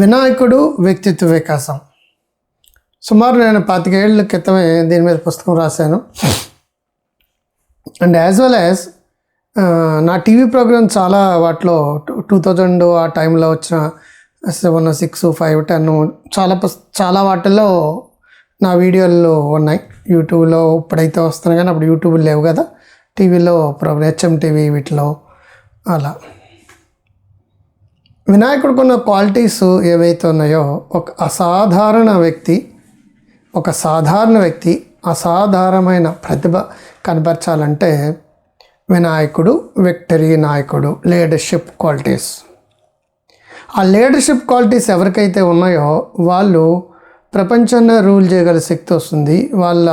వినాయకుడు వ్యక్తిత్వ వికాసం. సుమారు నేను పాతికేళ్ళ క్రితమే దీని మీద పుస్తకం రాశాను. అండ్ యాజ్ వెల్ యాజ్ నా టీవీ ప్రోగ్రామ్ చాలా వాటిలో టూ థౌజండ్ ఆ టైంలో వచ్చిన సెవెన్ సిక్స్ ఫైవ్ టెన్ చాలా చాలా వాటిల్లో నా వీడియోలు ఉన్నాయి. యూట్యూబ్లో ఇప్పుడైతే వస్తున్నాయి కానీ అప్పుడు యూట్యూబ్ లేవు కదా. టీవీలో ప్రోగ్రామ్ హెచ్ఎం టీవీ వీటిలో అలా. వినాయకుడికి ఉన్న క్వాలిటీస్ ఏవైతే ఉన్నాయో ఒక అసాధారణ వ్యక్తి ఒక సాధారణ వ్యక్తి అసాధారణమైన ప్రతిభ కనపరచాలంటే వినాయకుడు విక్టరీ నాయకుడు లీడర్షిప్ క్వాలిటీస్ ఆ లీడర్షిప్ క్వాలిటీస్ ఎవరికైతే ఉన్నాయో వాళ్ళు ప్రపంచాన్ని రూల్ చేయగల శక్తి వస్తుంది. వాళ్ళ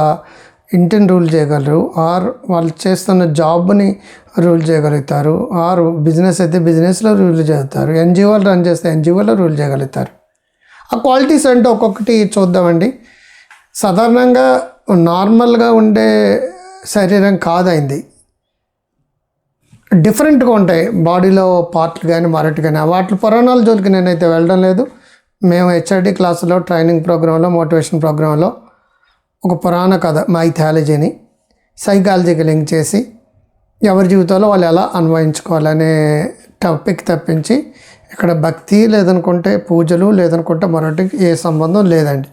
ఇంటిని రూల్ చేయగలరు. ఆర్ వాళ్ళు చేస్తున్న జాబ్ని రూల్ చేయగలుగుతారు. ఆర్ బిజినెస్ అయితే బిజినెస్లో రూల్ చేస్తారు. ఎన్జిఓలు రన్ చేస్తే ఎన్జిఓలో రూల్ చేయగలుగుతారు. ఆ క్వాలిటీస్ అంటే ఒక్కొక్కటి చూద్దామండి. సాధారణంగా నార్మల్గా ఉండే శరీరం కాదైంది. డిఫరెంట్గా ఉంటాయి. బాడీలో పార్ట్లు కానీ మరటి కానీ. వాటి పురాణాల జోలికి నేనైతే వెళ్ళడం లేదు. మేము హెచ్ఆర్డి క్లాసులో ట్రైనింగ్ ప్రోగ్రాంలో మోటివేషన్ ప్రోగ్రాంలో ఒక పురాణ కథ మైథాలజీని సైకాలజీకి లింక్ చేసి ఎవరి జీవితంలో వాళ్ళు ఎలా అన్వయించుకోవాలనే టాపిక్ తప్పించి ఇక్కడ భక్తి లేదనుకుంటే పూజలు లేదనుకుంటే మరొకటి ఏ సంబంధం లేదండి.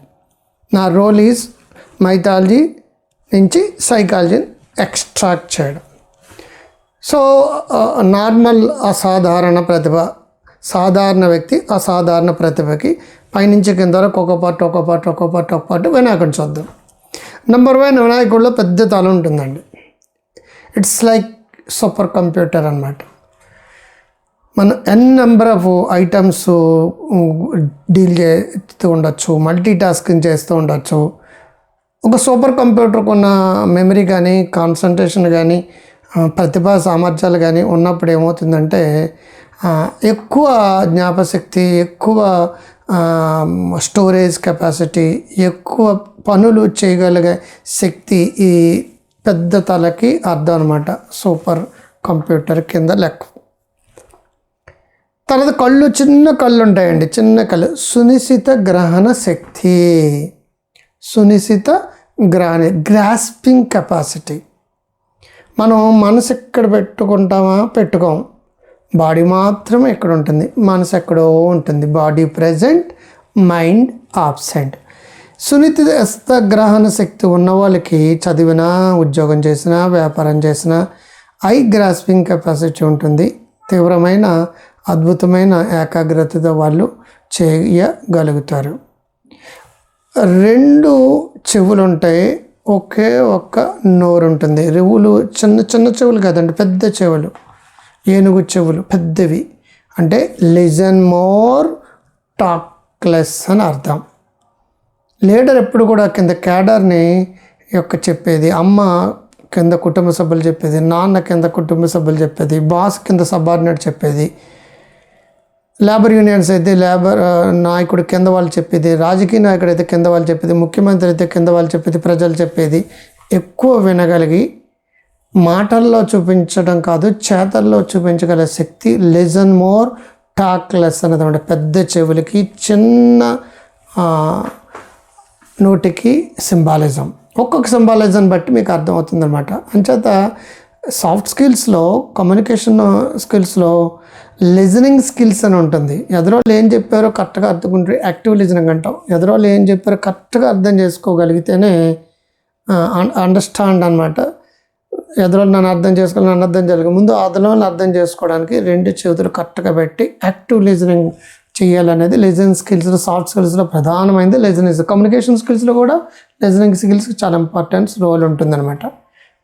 నా రోల్ ఈజ్ మైథాలజీ నుంచి సైకాలజీని ఎక్స్ట్రాక్ట్ చేయడం. సో నార్మల్ అసాధారణ ప్రతిభ సాధారణ వ్యక్తి అసాధారణ ప్రతిభకి పైనుంచి కింద వరకు ఒక పాటు ఒక పాటు ఒక పాటు ఒక పాటు వినాయకుడు చూద్దాం నెంబర్ వన్ వినాయకుడిలో పెద్ద తల ఉంటుందండి. ఇట్స్ లైక్ సూపర్ కంప్యూటర్ అనమాట మన N number of items deal చేస్తూ ఉండొచ్చు మల్టీ టాస్కింగ్ చేస్తూ ఉండొచ్చు. ఒక సూపర్ కంప్యూటర్కు ఉన్న మెమరీ కానీ కాన్సన్ట్రేషన్ కానీ ప్రతిభ ప్రతిభా సామర్థ్యాలు కానీ ఉన్నప్పుడు ఏమవుతుందంటే ఎక్కువ జ్ఞాపశక్తి ఎక్కువ స్టోరేజ్ కెపాసిటీ ఎక్కువ పనులు చేయగలిగే శక్తి ఈ పెద్ద తలకి అర్థం అనమాట సూపర్ కంప్యూటర్ కింద లెక్క. తర్వాత కళ్ళు చిన్న కళ్ళు ఉంటాయండి. చిన్న కళ్ళు. సునిశ్చిత గ్రహణ శక్తి. సునిశ్చిత గ్రహణ గ్రాస్పింగ్ కెపాసిటీ మనం మనసు ఎక్కడ పెట్టుకుంటామా? పెట్టుకోం. బాడీ మాత్రం ఎక్కడ ఉంటుంది? మనసు ఎక్కడో ఉంటుంది. Body present mind absent. సున్నిత గ్రహణ శక్తి ఉన్న వాళ్ళకి చదివినా ఉద్యోగం చేసినా వ్యాపారం చేసినా ఐ గ్రాస్పింగ్ కెపాసిటీ ఉంటుంది. తీవ్రమైన అద్భుతమైన ఏకాగ్రతతో వాళ్ళు చేయగలుగుతారు. రెండు చెవులు ఉంటాయి ఒకే ఒక్క నోరు ఉంటుంది రువులు చిన్న చిన్న చెవులు కదండి పెద్ద చెవులు. ఏనుగు చెవులు పెద్దవి. అంటే లిజన్ మోర్ టాక్ లెస్ అని అర్థం. లీడర్ ఎప్పుడు కూడా కింద క్యాడర్ని యొక్క చెప్పేది అమ్మ కింద కుటుంబ సభ్యులు చెప్పేది నాన్న కింద కుటుంబ సభ్యులు చెప్పేది బాస్ కింద సబార్డినేట్ చెప్పేది. లేబర్ యూనియన్స్ అయితే లేబర్ నాయకుడు కింద వాళ్ళు చెప్పేది రాజకీయ నాయకుడు అయితే కింద వాళ్ళు చెప్పేది ముఖ్యమంత్రి అయితే కింద వాళ్ళు చెప్పేది ప్రజలు చెప్పేది ఎక్కువ వినగలిగి మాటల్లో చూపించడం కాదు చేతల్లో చూపించగల శక్తి లిజన్ మోర్ టాక్ లెస్ అనేది అనమాట పెద్ద చెవులకి చిన్న నోటికి సింబాలిజం ఒక్కొక్క సింబాలిజం బట్టి మీకు అర్థమవుతుందన్నమాట. అంచేత సాఫ్ట్ స్కిల్స్లో కమ్యూనికేషన్ స్కిల్స్లో లిజనింగ్ స్కిల్స్ అని ఉంటుంది. ఎదరోళ్ళు ఏం చెప్పారో కరెక్ట్గా అర్థకుంటే యాక్టివ్ లిజనింగ్ అంటాం. ఎదరోళ్ళు ఏం చెప్పారో కరెక్ట్గా అర్థం చేసుకోగలిగితేనే అండర్స్టాండ్ అనమాట ఎదురు నన్ను అర్థం చేసుకోవాలి నన్ను అర్థం చేసుకోవాలి. ముందు అదలోని అర్థం చేసుకోవడానికి రెండు చేతులు కరెక్ట్గా పెట్టి యాక్టివ్ లిజనింగ్ చేయాలనేది లిజనింగ్ స్కిల్స్ సాఫ్ట్ స్కిల్స్లో ప్రధానమైనది లిజనింగ్ కమ్యూనికేషన్ స్కిల్స్లో కూడా లిజనింగ్ స్కిల్స్ చాలా ఇంపార్టెన్స్ రోల్ ఉంటుందన్నమాట.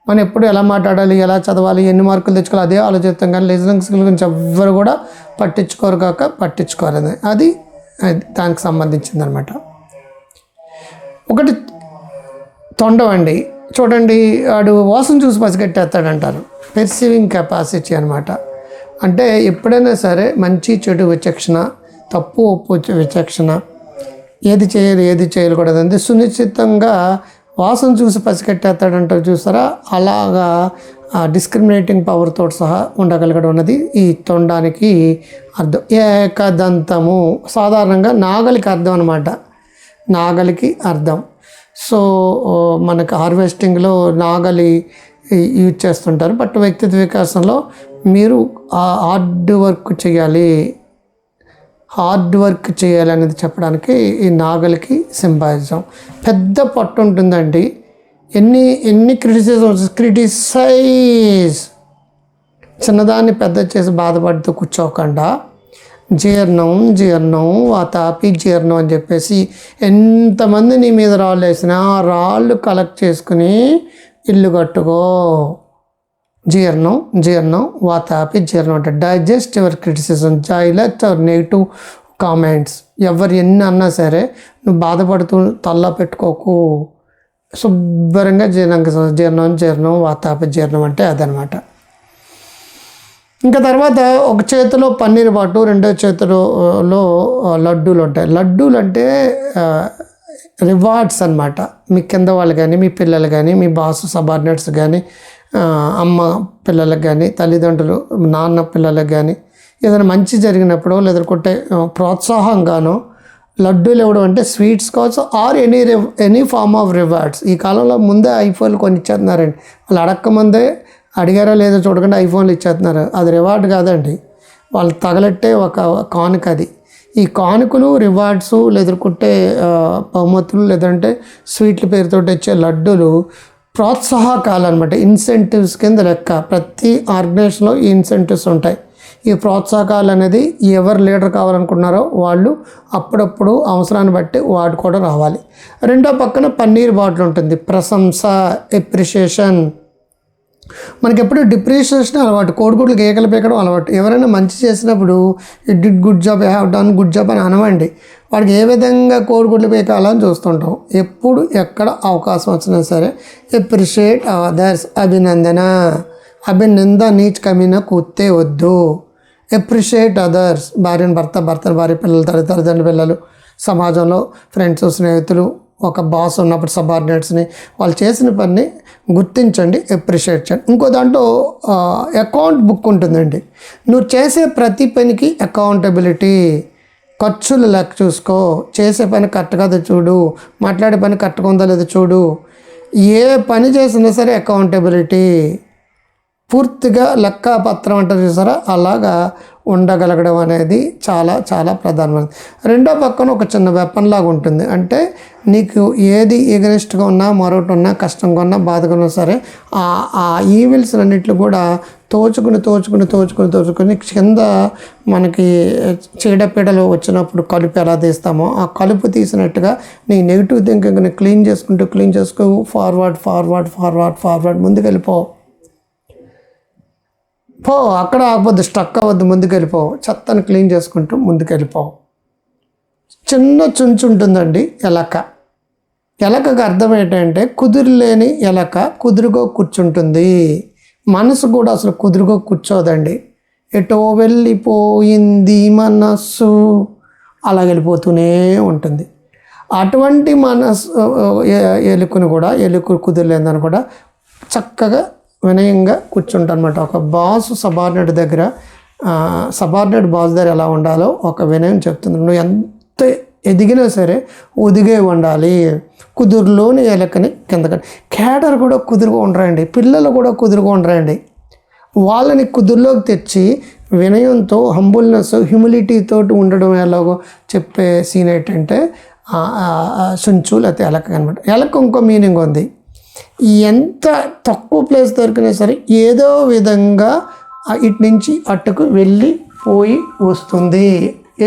మనం ఎప్పుడు ఎలా మాట్లాడాలి ఎలా చదవాలి ఎన్ని మార్కులు తెచ్చుకోవాలి అదే ఆలోచిస్తాం కానీ లిజనింగ్ స్కిల్ గురించి ఎవ్వరు కూడా పట్టించుకోరు కాక పట్టించుకోరు అది అది దానికి సంబంధించింది అనమాట ఒకటి తొండం అండి. చూడండి వాడు వాసన చూసి పసిగట్టేస్తాడంటారు. పెర్సీవింగ్ కెపాసిటీ అనమాట అంటే ఎప్పుడైనా సరే మంచి చెడు విచక్షణ తప్పు ఒప్పు విచక్షణ ఏది చేయాలి ఏది చేయకూడదు అంటే సునిశ్చితంగా వాసన చూసి పసిగట్టేస్తాడంటారు చూసారా? అలాగా డిస్క్రిమినేటింగ్ పవర్తో సహా ఉండగలగడం అన్నది ఈ తొండానికి అర్థం. ఏకదంతము. సాధారణంగా నాగలికి అర్థం అనమాట నాగలికి అర్థం. సో మనకు హార్వెస్టింగ్లో నాగలి యూజ్ చేస్తుంటారు. బట్ వ్యక్తిత్వ వికాసంలో మీరు హార్డ్ వర్క్ చేయాలి. హార్డ్ వర్క్ చేయాలనేది చెప్పడానికి ఈ నాగలికి సింబాయిజం పెద్ద పట్టు ఉంటుందండి. ఎన్ని ఎన్ని క్రిటిసిజమ్స్ క్రిటిసైజ్. చిన్నదాన్ని పెద్ద చేసి బాధపడుతూ కూర్చోకుండా జీర్ణం జీర్ణం వాతాపి జీర్ణం అని చెప్పేసి ఎంతమంది నీ మీద రాళ్ళు వేసినా ఆ రాళ్ళు కలెక్ట్ చేసుకుని ఇల్లు కట్టుకో. జీర్ణం జీర్ణం వాతాపి జీర్ణం అంటే digest your criticism neglect our negative comments ఎవరు ఎన్ని అన్నా సరే నువ్వు బాధపడుతూ తల్ల పెట్టుకోకు. శుభ్రంగా జీర్ణం జీర్ణం జీర్ణం వాతాపి జీర్ణం అంటే అదనమాట. ఇంకా తర్వాత ఒక చేతిలో పన్నీర్ పాటు రెండో చేతిలో లడ్డూలు ఉంటాయి. లడ్డూలు అంటే రివార్డ్స్ అన్నమాట. మీ కింద వాళ్ళు కానీ మీ పిల్లలు కానీ మీ బాసు సబార్డినేట్స్ కానీ అమ్మ పిల్లలకు కానీ తల్లిదండ్రులు నాన్న పిల్లలకు కానీ ఏదైనా మంచి జరిగినప్పుడు లేదంటే ప్రోత్సాహంగానో లడ్డూలు ఇవ్వడం అంటే స్వీట్స్ కావచ్చు or any any form of rewards. ఈ కాలంలో ముందే ఐఫోన్లు కొన్ని ఇచ్చేస్తున్నారండి వాళ్ళు అడక్క ముందే అడిగారా లేదో చూడకుండా ఐఫోన్లు ఇచ్చేస్తున్నారు. అది రివార్డ్ కాదండి. వాళ్ళు తగలెట్టే ఒక కానుక అది. ఈ కానుకలు రివార్డ్స్ లేదుకుంటే బహుమతులు లేదంటే స్వీట్ల పేరుతో వచ్చే లడ్డూలు ప్రోత్సాహకాలు అనమాట ఇన్సెంటివ్స్ కింద లెక్క. ప్రతి ఆర్గనైజేషన్లో ఈ ఇన్సెంటివ్స్ ఉంటాయి. ఈ ప్రోత్సాహకాలు అనేది ఎవరు లీడర్ కావాలనుకుంటున్నారో వాళ్ళు అప్పుడప్పుడు అవసరాన్ని బట్టి వాడుకోవడం రావాలి. రెండో పక్కన పన్నీర్ బాటిల్ ఉంటుంది. ప్రశంస ఎప్రిషియేషన్ మనకి ఎప్పుడు డిప్రిషియేషన్ అలవాటు కోడిగుడ్లు కేకలు పీకడం అలవాటు. ఎవరైనా మంచి చేసినప్పుడు it did good job have done good job అని అనవండి. వాడికి ఏ విధంగా కోడిగుడ్లు పీకాలని చూస్తుంటాం. ఎప్పుడు ఎక్కడ అవకాశం వచ్చినా సరే ఎప్రిషియేట్ అదర్స్ అభినందన. అభినంద నీచ్ కమిన కూతే వద్దు. ఎప్రిషియేట్ అదర్స్ భార్యను భర్త భర్తను భార్య పిల్లలు తల్లి తల్లిదండ్రుల పిల్లలు. సమాజంలో ఫ్రెండ్స్ స్నేహితులు ఒక బాస్ ఉన్నప్పుడు సబార్డినేట్స్ని వాళ్ళు చేసిన పని గుర్తించండి ఎప్రిషియేట్ చేయండి. ఇంకో దాంట్లో అకౌంట్ బుక్ ఉంటుందండి. నువ్వు చేసే ప్రతి పనికి అకౌంటబిలిటీ ఖర్చులు లెక్క చూసుకో. చేసే పని కరెక్ట్గా చూడు. మాట్లాడే పని కరెక్ట్గా ఉందో లేదో చూడు. ఏ పని చేసినా సరే అకౌంటబిలిటీ పూర్తిగా లెక్కపత్రం అంటారు చూసారా? అలాగా ఉండగలగడం అనేది చాలా చాలా ప్రధానమైనది. రెండో పక్కన ఒక చిన్న వెపన్ లాగా ఉంటుంది. అంటే నీకు ఏది ఎగనిస్ట్గా ఉన్నా మరొకటి ఉన్నా కష్టంగా ఉన్నా బాధగా ఉన్నా సరే ఆ ఆ ఈవిల్స్ అన్నిట్లు కూడా తోచుకుని తోచుకుని తోచుకుని తోచుకుని కింద మనకి చీడపీడలు వచ్చినప్పుడు కలుపు ఎలా తీస్తామో ఆ కలుపు తీసినట్టుగా నీ నెగిటివ్ థింకింగ్ని క్లీన్ చేసుకుంటూ క్లీన్ చేసుకో ఫార్వర్డ్ ఫార్వర్డ్ ఫార్వర్డ్ ఫార్వర్డ్ ముందుకు వెళ్ళిపో పో అక్కడ ఆగవద్దు స్టక్ అవ్వద్దు ముందుకు వెళ్ళిపోవు చెత్తను క్లీన్ చేసుకుంటూ ముందుకు వెళ్ళిపోవు చిన్న చుంచు ఉంటుందండి ఎలక. ఎలకకు అర్థం ఏంటంటే కుదురులేని ఎలక కుదురుగో కూర్చుంటుంది. మనసు కూడా అసలు కుదురుగో కూర్చోదండి. ఎటో వెళ్ళిపోయింది మనస్సు అలా వెళ్ళిపోతూనే ఉంటుంది. అటువంటి మనసు ఎలుకను కూడా ఎలుక కుదిరలేదని కూడా చక్కగా వినయంగా కూర్చుంటానమాట. అనమాట ఒక బాసు సబార్డినేట్ దగ్గర సబార్డినేట్ బాస్ దగ్గర ఎలా ఉండాలో ఒక వినయం చెప్తుంది. నువ్వు ఎంత ఎదిగినా సరే ఒదిగే ఉండాలి. కుదురులోని ఎలకని కిందకి కేడర్ కూడా కుదురుగా ఉండరండి. పిల్లలు కూడా కుదురుగా ఉండరండి. వాళ్ళని కుదురులోకి తెచ్చి వినయంతో హంబుల్నెస్ హ్యూమిలిటీతో ఉండడం ఎలాగో చెప్పే సీన్ ఏంటంటే సుంచు లేకపోతే ఎలక అనమాట ఎలక ఇంకో మీనింగ్ ఉంది. ఎంత తక్కువ ప్లేస్ దొరికినా సరే ఏదో విధంగా ఇటు నుంచి అటుకు వెళ్ళి పోయి వస్తుంది.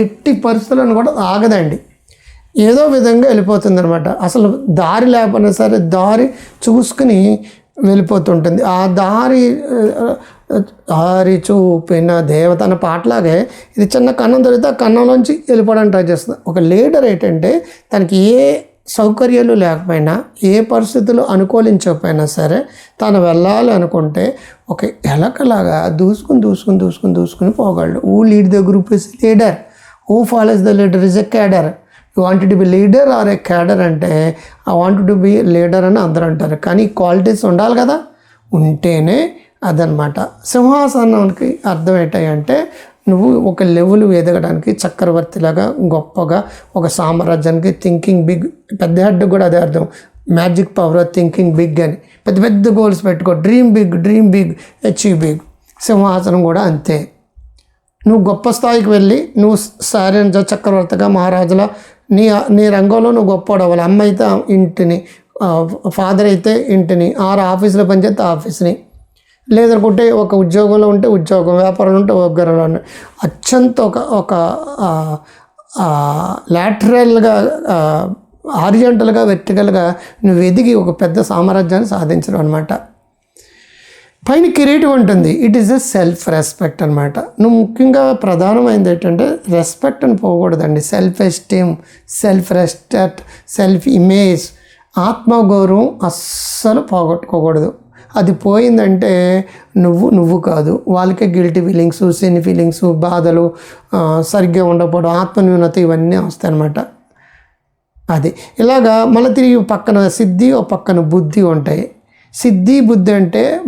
ఎట్టి పరిస్థితులను కూడా ఆగదండి. ఏదో విధంగా వెళ్ళిపోతుంది అనమాట అసలు దారి లేకపోయినా సరే దారి చూసుకుని వెళ్ళిపోతుంటుంది. ఆ దారి దారి చూపిన దేవత అన్న పాటలాగే ఇది చిన్న కన్నం దొరికితే ఆ కన్నంలోంచి వెళ్ళిపోవడానికి ట్రై చేస్తుంది. ఒక లీడర్ ఏంటంటే తనకి ఏ సౌకర్యాలు లేకపోయినా ఏ పరిస్థితులు అనుకూలించకపోయినా సరే తను వెళ్ళాలి అనుకుంటే ఒక ఎలకలాగా దూసుకుని దూసుకుని దూసుకుని దూసుకుని పోగలడు. Who lead the group is leader. Who follows the leader is a cadre. You want to be leader or a cadre అంటే I want to be leader అని అందరూ అంటారు. కానీ క్వాలిటీస్ ఉండాలి కదా. ఉంటేనే అదనమాట. సింహాసనానికి అర్థం ఏంటంటే నువ్వు ఒక లెవెల్ ఎదగడానికి చక్రవర్తిలాగా గొప్పగా ఒక సామ్రాజ్యానికి థింకింగ్ బిగ్ పెద్ద హెడ్ కూడా అదే అర్థం. Magic power of thinking big అని. పెద్ద పెద్ద గోల్స్ పెట్టుకో. Dream big dream big achieve big సింహాసనం కూడా అంతే. నువ్వు గొప్ప స్థాయికి వెళ్ళి నువ్వు సారేంజ చక్రవర్తిగా మహారాజుల నీ నీ రంగంలో నువ్వు గొప్పవాడవాలి అమ్మ అయితే ఇంటిని ఫాదర్ అయితే ఇంటిని ఆరు ఆఫీసులో పనిచేస్తే ఆఫీస్ని లేదనుకుంటే ఒక ఉద్యోగంలో ఉంటే ఉద్యోగం వ్యాపారంలో ఉంటే వ్యాపారంలో అత్యంత ఒక ఒక లాటరల్గా హారిజంటల్గా వెర్టికల్గా నువ్వు ఎదిగి ఒక పెద్ద సామ్రాజ్యాన్ని సాధించడం అనమాట పైన కిరీటం ఉంటుంది. It is a self respect అనమాట నువ్వు ముఖ్యంగా ప్రధానమైనది ఏంటంటే రెస్పెక్ట్ అని పోకూడదండి self esteem self respect self image ఆత్మగౌరవం అస్సలు పోగొట్టుకోకూడదు. అది పోయిందంటే నువ్వు నువ్వు కాదు. వాళ్ళకే గిల్టీ ఫీలింగ్స్ సిని ఫీలింగ్స్ బాధలు సరిగ్గా ఉండకపోవడం ఆత్మన్యూనత ఇవన్నీ వస్తాయన్నమాట. అది. ఇలాగా మళ్ళీ తిరిగి పక్కన సిద్ధి ఓ పక్కన బుద్ధి ఉంటాయి. సిద్ధి బుద్ధి అంటే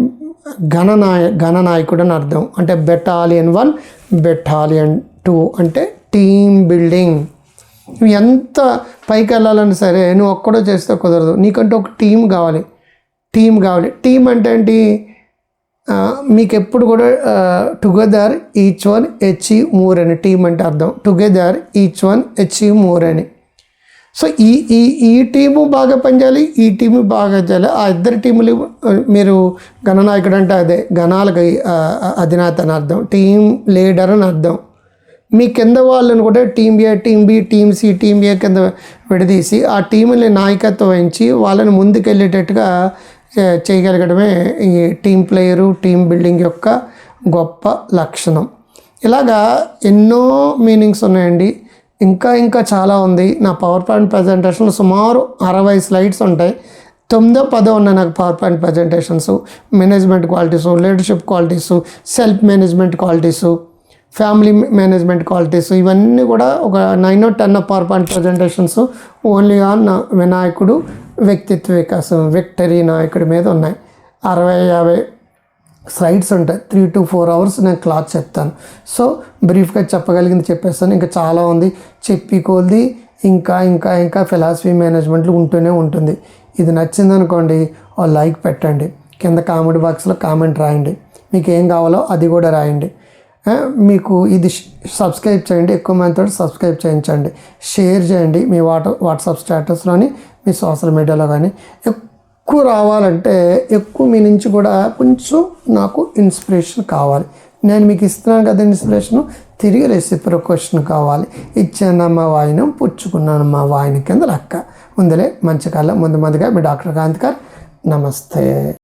గణనాయ గణనాయకుడు అని అర్థం. అంటే బెటాలియన్ వన్ బెటాలియన్ టూ అంటే టీమ్ బిల్డింగ్. నువ్వు ఎంత పైకి వెళ్ళాలని సరే నువ్వు ఒక్కడో చేస్తే కుదరదు. నీకంటే ఒక టీం కావాలి. టీం కావాలి. టీం అంటే ఏంటి? మీకు ఎప్పుడు కూడా together each one achieves more అని టీం అంటే అర్థం. Together each one achieves more అని. సో ఈ ఈ ఈ టీము బాగా పనిచేయాలి ఈ టీము బాగా చేయాలి. ఆ ఇద్దరు టీములు మీరు గణనాయకుడు అంటే అదే గణాలకు అధినేత అని అర్థం. టీం లీడర్ అని అర్థం. మీ కింద వాళ్ళని కూడా team A team B team C team A కింద విడదీసి ఆ టీముని నాయకత్వం వహించి వాళ్ళని ముందుకెళ్ళేటట్టుగా చేయగలగడమే ఈ టీం ప్లేయరు టీం బిల్డింగ్ యొక్క గొప్ప లక్షణం. ఇలాగా ఎన్నో మీనింగ్స్ ఉన్నాయండి. ఇంకా ఇంకా చాలా ఉంది. నా పవర్ పాయింట్ ప్రజెంటేషన్లో సుమారు అరవై స్లైడ్స్ ఉంటాయి. తొమ్మిదో పదో ఉన్నాయి నాకు power point presentations. Management qualities leadership qualities self management qualities family management qualities ఇవన్నీ కూడా ఒక nine ten power point presentations only on వినాయకుడు వ్యక్తిత్వ వికాసం విక్టరీ నాయకుడి మీద ఉన్నాయి. అరవై యాభై స్లైడ్స్ ఉంటాయి. త్రీ టు ఫోర్ అవర్స్ నేను క్లాత్ చెప్తాను. సో బ్రీఫ్గా చెప్పగలిగింది చెప్పేస్తాను. ఇంకా చాలా ఉంది. చెప్పి కొద్ది ఇంకా ఇంకా ఇంకా ఫిలాసఫీ మేనేజ్మెంట్లు ఉంటూనే ఉంటుంది. ఇది నచ్చింది అనుకోండి లైక్ పెట్టండి. కింద కామెంట్ బాక్స్లో కామెంట్ రాయండి. మీకు ఏం కావాలో అది కూడా రాయండి. మీకు ఇది సబ్స్క్రైబ్ చేయండి ఎక్కువ మందితో సబ్స్క్రైబ్ చేయించండి. షేర్ చేయండి మీ వాట్ వాట్సాప్ స్టేటస్లోని మీ సోషల్ మీడియాలో కానీ ఎక్కువ రావాలంటే ఎక్కువ మీ నుంచి కూడా కొంచెం నాకు ఇన్స్పిరేషన్ కావాలి. నేను మీకు ఇస్తున్నాను కదా ఇన్స్పిరేషన్ తిరిగి రెసిప్రొకేషన్ కావాలి. ఇచ్చానమ్మా వాయినం పుచ్చుకున్నానమ్మా వాయిన కింద లెక్క. ఉందిలే మంచి కాలం ముందు ముందుగా మీ డాక్టర్ కాంత్ గారు నమస్తే.